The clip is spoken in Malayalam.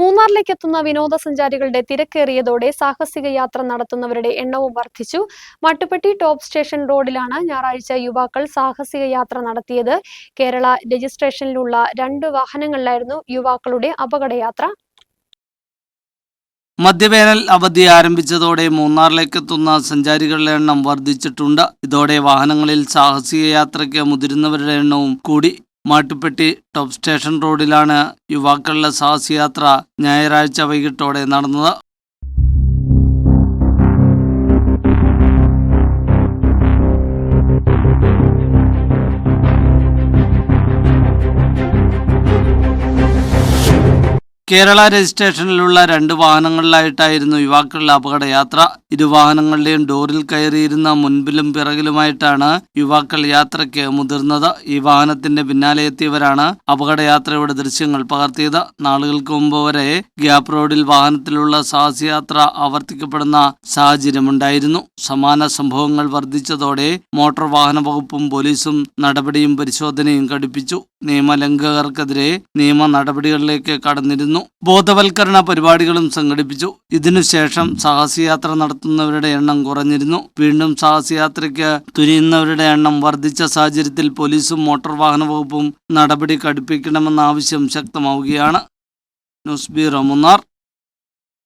മൂന്നാറിലേക്ക് എത്തുന്ന വിനോദസഞ്ചാരികളുടെ തിരക്കേറിയതോടെ സാഹസിക യാത്ര നടത്തുന്നവരുടെ എണ്ണവും വർദ്ധിച്ചു. മട്ടുപ്പെട്ടി ടോപ്പ് സ്റ്റേഷൻ റോഡിലാണ് ഞായറാഴ്ച യുവാക്കൾ സാഹസിക യാത്ര നടത്തിയത്. കേരള രജിസ്ട്രേഷനിലുള്ള രണ്ട് വാഹനങ്ങളിലായിരുന്നു യുവാക്കളുടെ അപകടയാത്ര. മധ്യവേനൽ അവധി ആരംഭിച്ചതോടെ മൂന്നാറിലേക്ക് എത്തുന്ന സഞ്ചാരികളുടെ എണ്ണം വർദ്ധിച്ചിട്ടുണ്ട്. ഇതോടെ വാഹനങ്ങളിൽ സാഹസിക യാത്രയ്ക്ക് മുതിരുന്നവരുടെ എണ്ണവും കൂടി. മാട്ടുപ്പെട്ടി ടോപ്പ് സ്റ്റേഷൻ റോഡിലാണ് യുവാക്കളുടെ സാഹസയാത്ര ഞായറാഴ്ച വൈകിട്ടോടെ നടന്നത്. കേരള രജിസ്ട്രേഷനിലുള്ള രണ്ട് വാഹനങ്ങളിലായിട്ടായിരുന്നു യുവാക്കളുടെ അപകടയാത്ര. ഇരു വാഹനങ്ങളുടെയും ഡോറിൽ കയറിയിരുന്ന മുൻപിലും പിറകിലുമായിട്ടാണ് യുവാക്കൾ യാത്രയ്ക്ക് മുതിർന്നത്. ഈ വാഹനത്തിന്റെ പിന്നാലെ എത്തിയവരാണ് അപകടയാത്രയുടെ ദൃശ്യങ്ങൾ പകർത്തിയത്. നാളുകൾക്ക് മുമ്പ് വരെ ഗ്യാപ് റോഡിൽ വാഹനത്തിലുള്ള സാഹസയാത്ര ആവർത്തിക്കപ്പെടുന്ന സാഹചര്യമുണ്ടായിരുന്നു. സമാന സംഭവങ്ങൾ വർദ്ധിച്ചതോടെ മോട്ടോർ വാഹന വകുപ്പും പോലീസും നടപടിയും പരിശോധനയും കടുപ്പിച്ചു നിയമലംഘകർക്കെതിരെ നിയമ നടപടികളിലേക്ക് കടന്നിരുന്നു. ബോധവൽക്കരണ പരിപാടികളും സംഘടിപ്പിച്ചു. ഇതിനുശേഷം സാഹസയാത്ര നടത്തുന്നവരുടെ എണ്ണം കുറഞ്ഞിരുന്നു. വീണ്ടും സാഹസയാത്രയ്ക്ക് തുനിയുന്നവരുടെ എണ്ണം വർദ്ധിച്ച സാഹചര്യത്തിൽ പോലീസും മോട്ടോർ വാഹന വകുപ്പും നടപടി കടുപ്പിക്കണമെന്ന ആവശ്യം ശക്തമാവുകയാണ്. News bureau Munnar.